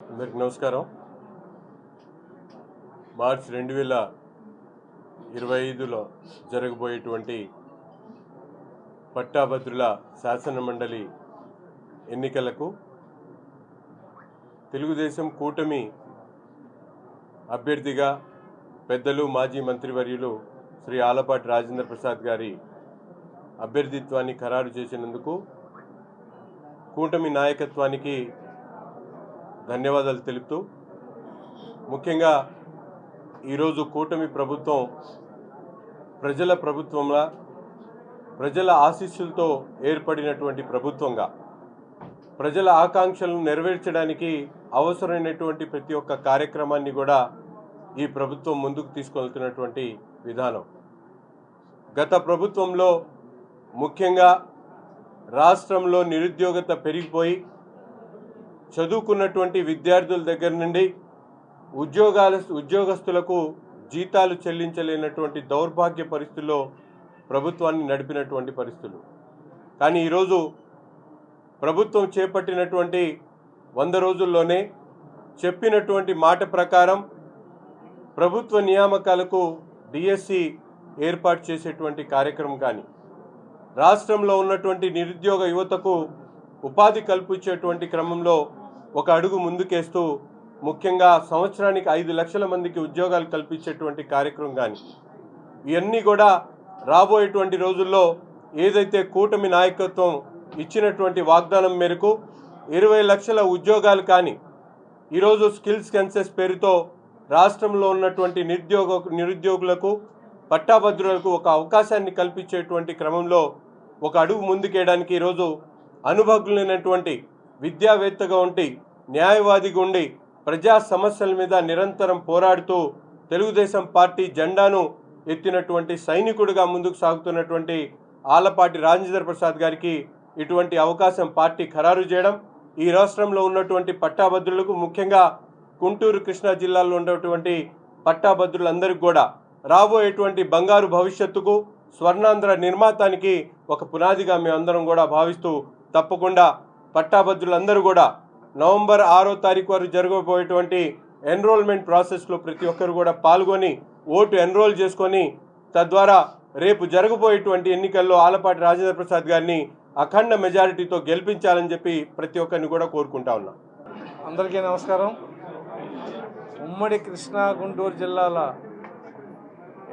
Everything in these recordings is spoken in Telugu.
అందరికి నమస్కారం. మార్చ్ రెండు వేల ఇరవై ఐదులో జరగబోయేటువంటి పట్టాభద్రుల శాసన మండలి ఎన్నికలకు తెలుగుదేశం కూటమి అభ్యర్థిగా పెద్దలు మాజీ మంత్రివర్యులు శ్రీ ఆలపాటి రాజేంద్ర ప్రసాద్ గారి అభ్యర్థిత్వాన్ని ఖరారు చేసినందుకు కూటమి నాయకత్వానికి ధన్యవాదాలు తెలుపుతూ ముఖ్యంగా ఈరోజు కూటమి ప్రభుత్వం ప్రజల ప్రభుత్వంలా ప్రజల ఆశీస్సులతో ఏర్పడినటువంటి ప్రభుత్వంగా ప్రజల ఆకాంక్షలను నెరవేర్చడానికి అవసరమైనటువంటి ప్రతి ఒక్క కార్యక్రమాన్ని కూడా ఈ ప్రభుత్వం ముందుకు తీసుకెళ్తున్నటువంటి విధానం. గత ప్రభుత్వంలో ముఖ్యంగా రాష్ట్రంలో నిరుద్యోగత పెరిగిపోయి చదువుకున్నటువంటి విద్యార్థుల దగ్గర నుండి ఉద్యోగాల ఉద్యోగస్తులకు జీతాలు చెల్లించలేనటువంటి దౌర్భాగ్య పరిస్థితుల్లో ప్రభుత్వాన్ని నడిపినటువంటి పరిస్థితులు. కానీ ఈరోజు ప్రభుత్వం చేపట్టినటువంటి వంద రోజుల్లోనే చెప్పినటువంటి మాట ప్రకారం ప్రభుత్వ నియామకాలకు డిఎస్సి ఏర్పాటు చేసేటువంటి కార్యక్రమం కానీ రాష్ట్రంలో ఉన్నటువంటి నిరుద్యోగ యువతకు ఉపాధి కల్పించేటువంటి క్రమంలో ఒక అడుగు ముందుకేస్తూ ముఖ్యంగా సంవత్సరానికి ఐదు లక్షల మందికి ఉద్యోగాలు కల్పించేటువంటి కార్యక్రమం కానీ ఇవన్నీ కూడా రాబోయేటువంటి రోజుల్లో ఏదైతే కూటమి నాయకత్వం ఇచ్చినటువంటి వాగ్దానం మేరకు ఇరవై లక్షల ఉద్యోగాలు కానీ ఈరోజు స్కిల్స్ కన్సెస్ పేరుతో రాష్ట్రంలో ఉన్నటువంటి నిరుద్యోగ నిరుద్యోగులకు పట్టాభద్రులకు ఒక అవకాశాన్ని కల్పించేటువంటి క్రమంలో ఒక అడుగు ముందుకేయడానికి ఈరోజు అనుభవజ్ఞులైనటువంటి విద్యావేత్తగా ఉండి న్యాయవాదిగా ఉండి ప్రజా సమస్యల మీద నిరంతరం పోరాడుతూ తెలుగుదేశం పార్టీ జెండాను ఎత్తినటువంటి సైనికుడిగా ముందుకు సాగుతున్నటువంటి ఆలపాటి రాజేంద్ర ప్రసాద్ గారికి ఇటువంటి అవకాశం పార్టీ ఖరారు చేయడం ఈ రాష్ట్రంలో ఉన్నటువంటి పట్టాభద్రులకు ముఖ్యంగా గుంటూరు కృష్ణా జిల్లాలో ఉన్నటువంటి పట్టాభద్రులందరికీ కూడా రాబోయేటువంటి బంగారు భవిష్యత్తుకు స్వర్ణాంధ్ర నిర్మాతానికి ఒక పునాదిగా మేమందరం కూడా భావిస్తూ తప్పకుండా పట్టాభద్రులందరూ కూడా నవంబర్ ఆరో తారీఖు వరకు జరగబోయేటువంటి ఎన్రోల్మెంట్ ప్రాసెస్లో ప్రతి ఒక్కరు కూడా పాల్గొని ఓటు ఎన్రోల్ చేసుకొని తద్వారా రేపు జరగబోయేటువంటి ఎన్నికల్లో ఆలపాటి రాజేంద్ర ప్రసాద్ గారిని అఖండ మెజారిటీతో గెలిపించాలని చెప్పి ప్రతి ఒక్కరిని కూడా కోరుకుంటా ఉన్నా. అందరికీ నమస్కారం. ఉమ్మడి కృష్ణా గుంటూరు జిల్లాల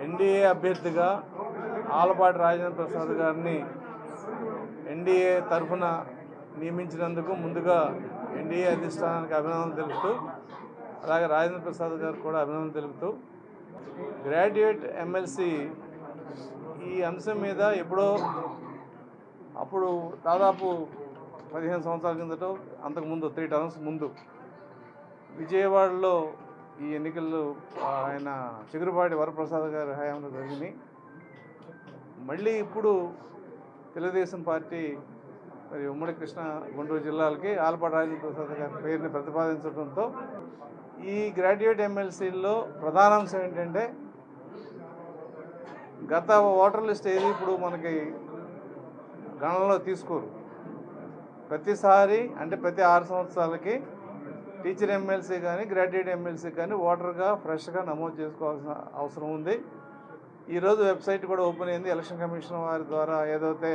ఎన్డీఏ అభ్యర్థిగా ఆలపాటి రాజేంద్ర ప్రసాద్ గారిని ఎన్డీఏ తరఫున నియమించినందుకు ముందుగా ఎన్డీఏ అధిష్టానానికి అభినందనలు తెలుపుతూ అలాగే రాజేంద్ర ప్రసాద్ గారు కూడా అభినందనలు తెలుపుతూ గ్రాడ్యుయేట్ ఎమ్మెల్సీ ఈ అంశం మీద ఎప్పుడో అప్పుడు దాదాపు పదిహేను సంవత్సరాల కిందట అంతకుముందు త్రీ టర్మ్స్ ముందు విజయవాడలో ఈ ఎన్నికలు ఆయన చిగురుపాటి వరప్రసాద్ గారి హయాంలో జరిగినాయి. మళ్ళీ ఇప్పుడు తెలుగుదేశం పార్టీ మరి ఉమ్మడి కృష్ణ గుంటూరు జిల్లాలకి ఆలపాటి రాజేంద్ర ప్రసాద్ గారి పేరుని ప్రతిపాదించడంతో ఈ గ్రాడ్యుయేట్ ఎమ్మెల్సీల్లో ప్రధానాంశం ఏంటంటే గత ఓటర్ లిస్ట్ ఏది ఇప్పుడు మనకి గణనలో తీసుకోరు. ప్రతిసారి అంటే ప్రతి ఆరు సంవత్సరాలకి టీచర్ ఎమ్మెల్సీ కానీ గ్రాడ్యుయేట్ ఎమ్మెల్సీ కానీ ఓటర్గా ఫ్రెష్గా నమోదు చేసుకోవాల్సిన అవసరం ఉంది. ఈరోజు వెబ్సైట్ కూడా ఓపెన్ అయింది. ఎలక్షన్ కమిషన్ వారి ద్వారా ఏదైతే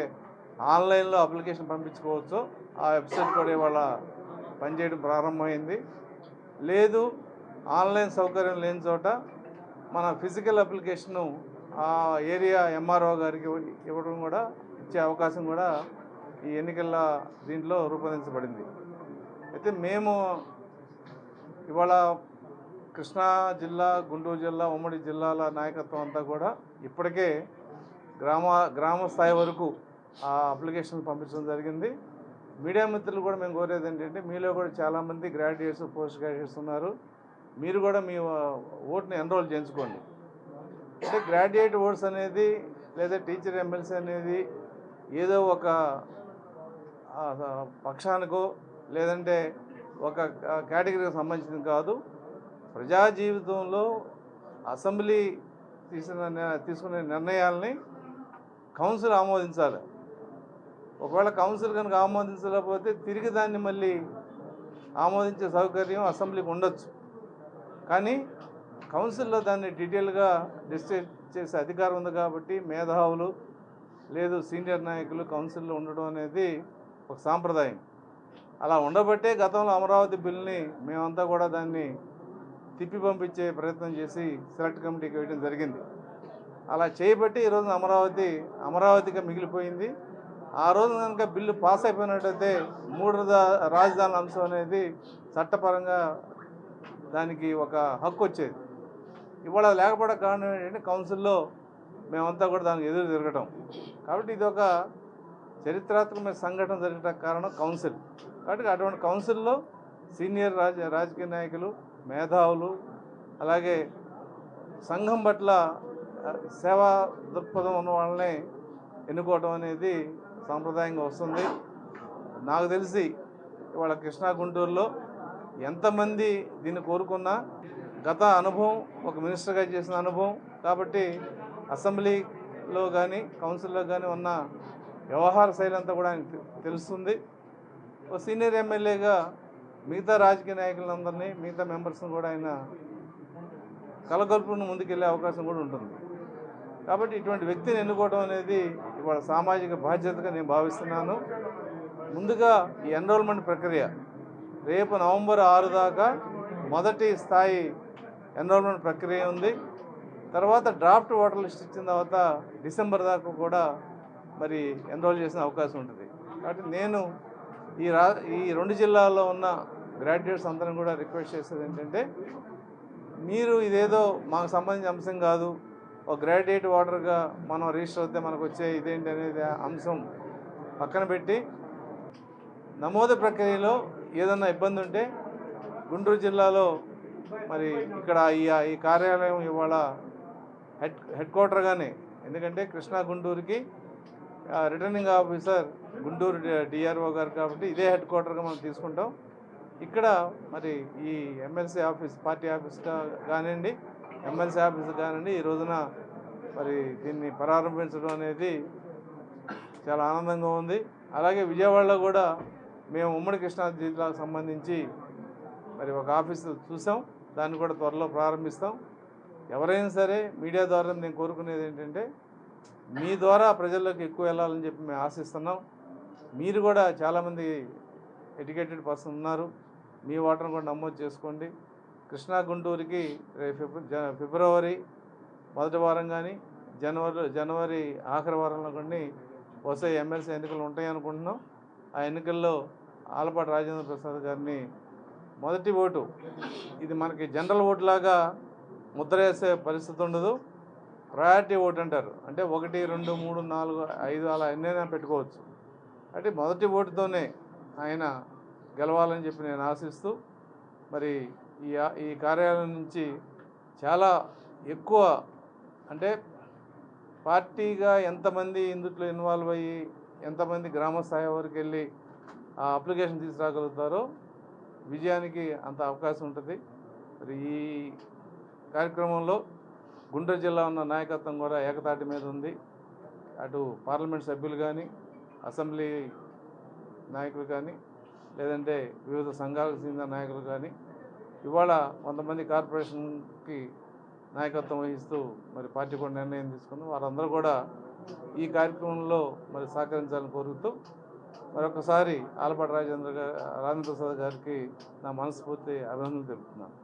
ఆన్లైన్లో అప్లికేషన్ పంపించుకోవచ్చు. ఆ వెబ్సైట్ కూడా ఇవాళ పనిచేయడం ప్రారంభమైంది. లేదు ఆన్లైన్ సౌకర్యం లేని చోట మన ఫిజికల్ అప్లికేషను ఆ ఏరియా ఎంఆర్ఓ గారికి ఇవ్వడం కూడా ఇచ్చే అవకాశం కూడా ఈ ఎన్నికల దీంట్లో రూపొందించబడింది. అయితే మేము ఇవాళ కృష్ణా జిల్లా గుంటూరు జిల్లా ఉమ్మడి జిల్లాల నాయకత్వం అంతా కూడా ఇప్పటికే గ్రామ గ్రామ స్థాయి వరకు ఆ అప్లికేషన్ పంపించడం జరిగింది. మీడియా మిత్రులు కూడా మేము కోరేది ఏంటంటే మీలో కూడా చాలామంది గ్రాడ్యుయేట్స్ పోస్ట్ గ్రాడ్యుయేట్స్ ఉన్నారు. మీరు కూడా మీ ఓట్ని ఎన్రోల్ చేయించుకోండి. అంటే గ్రాడ్యుయేట్ ఓట్స్ అనేది లేదా టీచర్ ఎమ్మెల్సీ అనేది ఏదో ఒక పక్షానికో లేదంటే ఒక కేటగిరీకి సంబంధించింది కాదు. ప్రజా జీవితంలో అసెంబ్లీ తీసిన తీసుకునే నిర్ణయాల్ని కౌన్సిల్ ఆమోదించాలి. ఒకవేళ కౌన్సిల్ కనుక ఆమోదించలేకపోతే తిరిగి దాన్ని మళ్ళీ ఆమోదించే సౌకర్యం అసెంబ్లీకి ఉండొచ్చు. కానీ కౌన్సిల్లో దాన్ని డీటెయిల్గా డిస్కస్ చేసే అధికారం ఉంది కాబట్టి మేధావులు లేదు సీనియర్ నాయకులు కౌన్సిల్లో ఉండడం అనేది ఒక సాంప్రదాయం. అలా ఉండబట్టే గతంలో అమరావతి బిల్ని మేమంతా కూడా దాన్ని తిప్పి పంపించే ప్రయత్నం చేసి సెలెక్ట్ కమిటీకి వేయడం జరిగింది. అలా చేయబట్టి ఈరోజు అమరావతి అమరావతిగా మిగిలిపోయింది. ఆ రోజు కనుక బిల్లు పాస్ అయిపోయినట్టయితే మూడు రాజధాని రాజధానుల అంశం అనేది చట్టపరంగా దానికి ఒక హక్కు వచ్చేది. ఇవాళ లేకపోవడం కారణం ఏంటంటే కౌన్సిల్లో మేమంతా కూడా దానికి ఎదురు తిరగటం. కాబట్టి ఇది ఒక చరిత్రాత్మకమైన సంఘటన జరగడానికి కారణం కౌన్సిల్. కాబట్టి అటువంటి కౌన్సిల్లో సీనియర్ రాజ రాజకీయ నాయకులు మేధావులు అలాగే సంఘం పట్ల సేవా దృక్పథం ఉన్న వాళ్ళని ఎన్నుకోవటం అనేది సాంప్రదాయంగా వస్తుంది. నాకు తెలిసి ఇవాళ కృష్ణా గుంటూరులో ఎంతమంది దీన్ని కోరుకున్నా గత అనుభవం ఒక మినిస్టర్గా చేసిన అనుభవం కాబట్టి అసెంబ్లీలో కానీ కౌన్సిల్లో కానీ ఉన్న వ్యవహార శైలి అంతా కూడా ఆయనకు తెలుస్తుంది. ఒక సీనియర్ ఎమ్మెల్యేగా మిగతా రాజకీయ నాయకులందరినీ మిగతా మెంబర్స్ని కూడా ఆయన కలగొల్పును ముందుకెళ్ళే అవకాశం కూడా ఉంటుంది. కాబట్టి ఇటువంటి వ్యక్తిని ఎన్నుకోవడం అనేది ఇవాళ సామాజిక బాధ్యతగా నేను భావిస్తున్నాను. ముందుగా ఈ ఎన్రోల్మెంట్ ప్రక్రియ. రేపు నవంబర్ ఆరు దాకా మొదటి స్థాయి ఎన్రోల్మెంట్ ప్రక్రియ ఉంది. తర్వాత డ్రాఫ్ట్ ఓటర్ లిస్ట్ ఇచ్చిన తర్వాత డిసెంబర్ దాకా కూడా మరి ఎన్రోల్ చేసిన అవకాశం ఉంటుంది. కాబట్టి నేను ఈ రా ఈ రెండు జిల్లాల్లో ఉన్న గ్రాడ్యుయేట్స్ అందరం కూడా రిక్వెస్ట్ చేసేది ఏంటంటే మీరు ఇదేదో మాకు సంబంధించిన అంశం కాదు ఒక గ్రాడ్యుయేట్ ఓటర్గా మనం రిజిస్టర్ అవుతే మనకు వచ్చే ఇదేంటి అనేది అంశం పక్కన పెట్టి నమోదు ప్రక్రియలో ఏదన్నా ఇబ్బంది ఉంటే గుంటూరు జిల్లాలో మరి ఇక్కడ ఈ ఈ కార్యాలయం ఇవాళ హెడ్ హెడ్ క్వార్టర్గానే ఎందుకంటే కృష్ణా గుంటూరుకి రిటర్నింగ్ ఆఫీసర్ గుంటూరు డిఆర్ఓ గారు కాబట్టి ఇదే హెడ్ క్వార్టర్గా మనం తీసుకుంటాం. ఇక్కడ మరి ఈ ఎమ్మెల్సీ ఆఫీస్ పార్టీ ఆఫీస్ కానివ్వండి ఎమ్మెల్సీ ఆఫీస్ కానివ్వండి ఈ రోజున మరి దీన్ని ప్రారంభించడం అనేది చాలా ఆనందంగా ఉంది. అలాగే విజయవాడలో కూడా మేము ఉమ్మడి కృష్ణా జిల్లాకు సంబంధించి మరి ఒక ఆఫీస్ చూసాం. దాన్ని కూడా త్వరలో ప్రారంభిస్తాం. ఎవరైనా సరే మీడియా ద్వారా నేను కోరుకునేది ఏంటంటే మీ ద్వారా ప్రజల్లోకి ఎక్కువ వెళ్ళాలని చెప్పి మేము ఆశిస్తున్నాం. మీరు కూడా చాలామంది ఎడ్యుకేటెడ్ పర్సన్ ఉన్నారు. మీ ఓటర్ని కూడా నమోదు చేసుకోండి. కృష్ణా గుంటూరుకి రేపు జ- ఫిబ్రవరి మొదటి వారం కానీ జనవరి జనవరి ఆఖరి వారంలో కొన్ని వస్తే ఎమ్మెల్సీ ఎన్నికలు ఉంటాయి అనుకుంటున్నాం ఆ ఎన్నికల్లో ఆలపాటి రాజేంద్ర ప్రసాద్ గారిని మొదటి ఓటు ఇది మనకి జనరల్ ఓటు లాగా ముద్ర వేసే పరిస్థితి ఉండదు. ప్రయారిటీ ఓటు అంటారు. అంటే ఒకటి రెండు మూడు నాలుగు ఐదు అలా ఎన్నైనా పెట్టుకోవచ్చు. అంటే మొదటి ఓటుతోనే ఆయన గెలవాలని చెప్పి నేను ఆశిస్తూ మరి ఈ ఈ కార్యాలయం నుంచి చాలా ఎక్కువ అంటే పార్టీగా ఎంతమంది ఇందుట్లో ఇన్వాల్వ్ అయ్యి ఎంతమంది గ్రామ స్థాయి వరకు వెళ్ళి ఆ అప్లికేషన్ తీసుకురాగలుగుతారో విజయానికి అంత అవకాశం ఉంటుంది. మరి ఈ కార్యక్రమంలో గుంటూరు జిల్లా ఉన్న నాయకత్వం కూడా ఏకతాటి మీద ఉంది. అటు పార్లమెంట్ సభ్యులు కానీ అసెంబ్లీ నాయకులు కానీ లేదంటే వివిధ సంఘాలకు చెందిన నాయకులు కానీ ఇవాళ కొంతమంది కార్పొరేషన్కి నాయకత్వం వహిస్తూ మరి పార్టీ కూడా నిర్ణయం తీసుకుంది వారందరూ కూడా ఈ కార్యక్రమంలో మరి సహకరించాలని కోరుతూ మరొకసారి ఆలపాటి రాజేంద్ర గారు రాజేంద్ర ప్రసాద్ గారికి నా మనస్ఫూర్తి అభినందనలు తెలుపుతున్నాను.